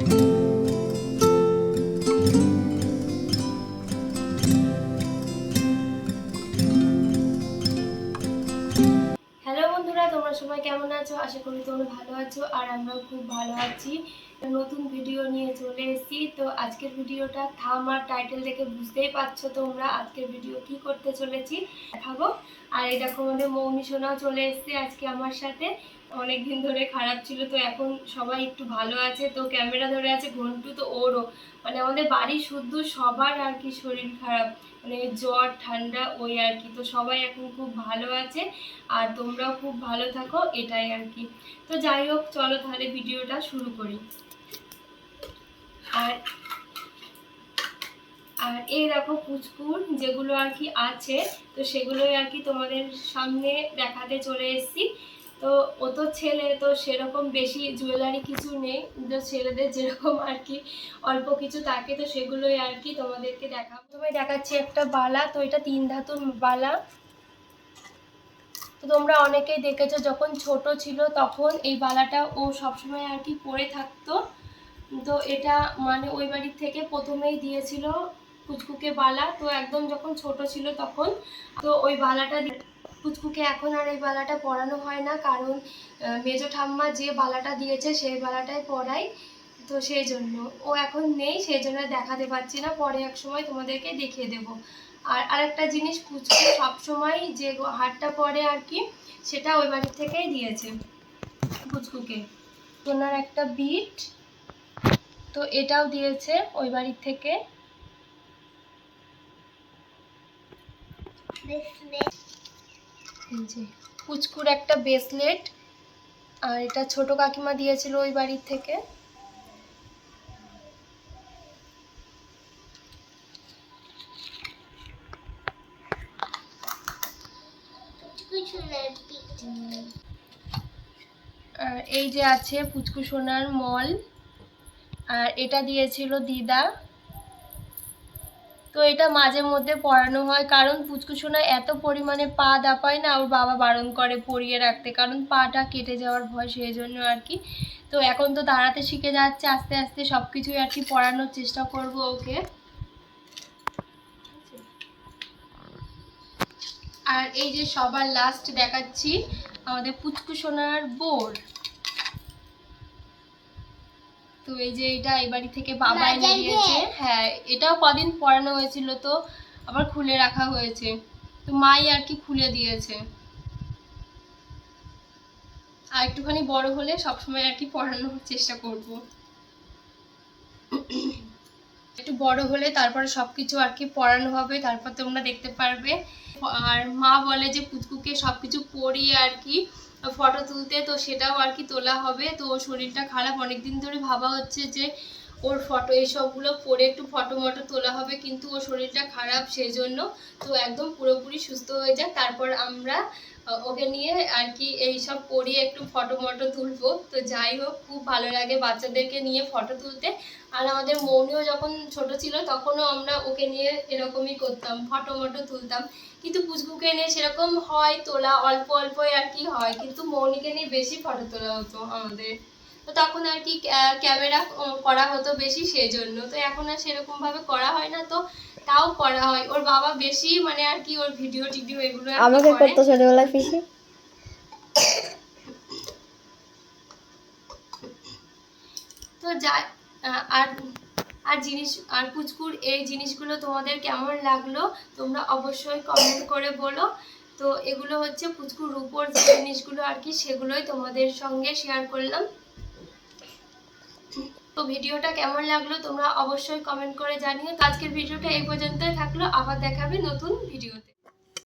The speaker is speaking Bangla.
হ্যালো বন্ধুরা, তোমরা সবাই কেমন আছো? আশা করি তোমরা ভালো আছো, আর আমরাও খুব ভালো আছি। নতুন ভিডিও নিয়ে চলে এসেছি। তো আজকের ভিডিওটা থাম আর টাইটেল দেখে বুঝতেই পারছ তোমরা আজকের ভিডিও কি করতে চলেছি। দেখাবো। আর এই দেখো আমাদের মৌমি সোনাও চলে এসেছে আজকে আমার সাথে। অনেক দিন ধরে খারাপ ছিল, তো এখন সবাই একটু ভালো আছে। তো ক্যামেরা ধরে আছে ঘন্টু তো ওরও। মানে আমাদের বাড়ি শুদ্ধ সবার আর কি শরীর খারাপ। মানে জ্বর, ঠান্ডা, ওই আর কি। তো সবাই এখন খুব ভালো আছে আর তোমরাও খুব ভালো থাকো, এটাই আর কি। তো যাই হোক, চলো তাহলে ভিডিওটা শুরু করি। আর আর এই দেখো পুচকুর যেগুলো আর কি আছে, তো সেগুলোই আর কি তোমাদের সামনে দেখাতে চলে এসেছি। তো ও তো ছেলে, তো সেরকম বেশি জুয়েলারি কিছু নেই। তো ছেলেদের যেরকম আর কি অল্প কিছু থাকে, তো সেগুলোই আর কি তোমাদেরকে দেখাবো। তোমায় দেখাচ্ছি একটা বালা, তো এটা তিন ধাতুর বালা। তো তোমরা অনেকেই দেখেছ, যখন ছোট ছিল তখন এই বালাটা ও সবসময় আর কি পরে থাকতো। তো এটা মানে ওই বাড়ির থেকে প্রথমেই দিয়েছিল কুচকুকে বালা। তো একদম যখন ছোট ছিল তখন তো ওই বালাটা পুচকুকে এখন আর এই বালাটা পরানো হয় না, কারণ মেজো ঠাম্মা যে বালাটা দিয়েছে সেই বালাটাই পরাই তো সেই জন্য। ও এখন নেই, সেই জন্য দেখাতে পারছি না। পরে এক সময় তোমাদেরকে দেখিয়ে দেব। আর আরেকটা জিনিস পুচকু সবসময় যে হারটা পরে আর কি, সেটা ওই বাড়ির থেকেই দিয়েছে পুচকুকে সোনার একটা বিট তো এটাও দিয়েছে ওই বাড়ির থেকে। পুচকুর একটা ব্রেসলেট আর এটা ছোট কাকিমা দিয়েছিল ওই বাড়ির থেকে। এই যে আছে পুচকু সোনার মল। আর এটা দিয়েছিল দিদা। তো এটা মাঝে মধ্যে পড়ানো হয়, কারণ পুচকু সোনা এত পরিমাণে পা দাপায় না, ওর বাবা বারণ করে পরিয়ে রাখতে, কারণ পাটা কেটে যাওয়ার ভয় সেই জন্য আর কি। তো এখন তো দাঁড়াতে শিখে যাচ্ছে, আস্তে আস্তে সব কিছুই আর কি পড়ানোর চেষ্টা করব ওকে। আর এই যে সবার লাস্ট দেখাচ্ছি, আমাদের পুচকু সোনার তো এই যে এটা এই বাড়ি থেকে বাবা এনে দিয়েছে। হ্যাঁ এটাও কদিন পরানো হয়েছিল তো আবার খুলে রাখা হয়েছে। তো মাই আর কি খুলে দিয়েছে। আর একটুখানি বড় হলে সবসময় আর কি পড়ানোর চেষ্টা করব। একটু বড় হলে তারপরে সবকিছু আর কি পড়ানো হবে তারপর তোমরা দেখতে পারবে। আর মা বলে যে পুচকুকে সবকিছু পরিয়ে আর কি ফটো তুলতে, তো সেটাও আর কি তোলা হবে। তো ওর শরীরটা খারাপ। অনেকদিন ধরে ভাবা হচ্ছে যে ওর ফটো এইসবগুলো পরে একটু ফটো মটো তোলা হবে, কিন্তু ওর শরীরটা খারাপ সেই জন্য তো একদম পুরোপুরি সুস্থ হয়ে যাক। তারপর আমরা ওকে নিয়ে আর কি এই সব পরিয়ে একটু ফটো মটো তুলবো। তো যাই হোক, খুব ভালো লাগে বাচ্চাদেরকে নিয়ে ফটো তুলতে। আর আমাদের মৌনিও যখন ছোট ছিল, তখনও আমরা ওকে নিয়ে এরকমই করতাম, ফটো মটো তুলতাম। কিন্তু পুচকুকে নিয়ে সেরকম হয় তোলা অল্প অল্পই আর কি হয়। কিন্তু মৌনিকে নিয়ে বেশি ফটো তোলা হতো আমাদের। তো তখন আর কি ক্যামেরা করা হতো বেশি সেই জন্য তো এখন আর সেরকম ভাবে করা হয় না তো তাও করা হয়। ওর বাবা বেশি মানে আর কি ওর ভিডিও টিডিও এগুলো আমাকে করে। করতো ছোটবেলায় পিসি। তো যা আর আর জিনিস, আর পুচকুর এই জিনিসগুলো তোমাদের কেমন লাগল, তোমরা অবশ্যই কমেন্ট করে বলো। তো এগুলো হচ্ছে পুচকুর রূপোর যে জিনিসগুলো আর কি, সেগুলোই তোমাদের সঙ্গে শেয়ার করলাম। তো ভিডিওটা কেমন লাগল, তোমরা অবশ্যই কমেন্ট করে জানিও। আজকের ভিডিওটা এই পর্যন্তই থাকল, আবার দেখাবে নতুন ভিডিওতে।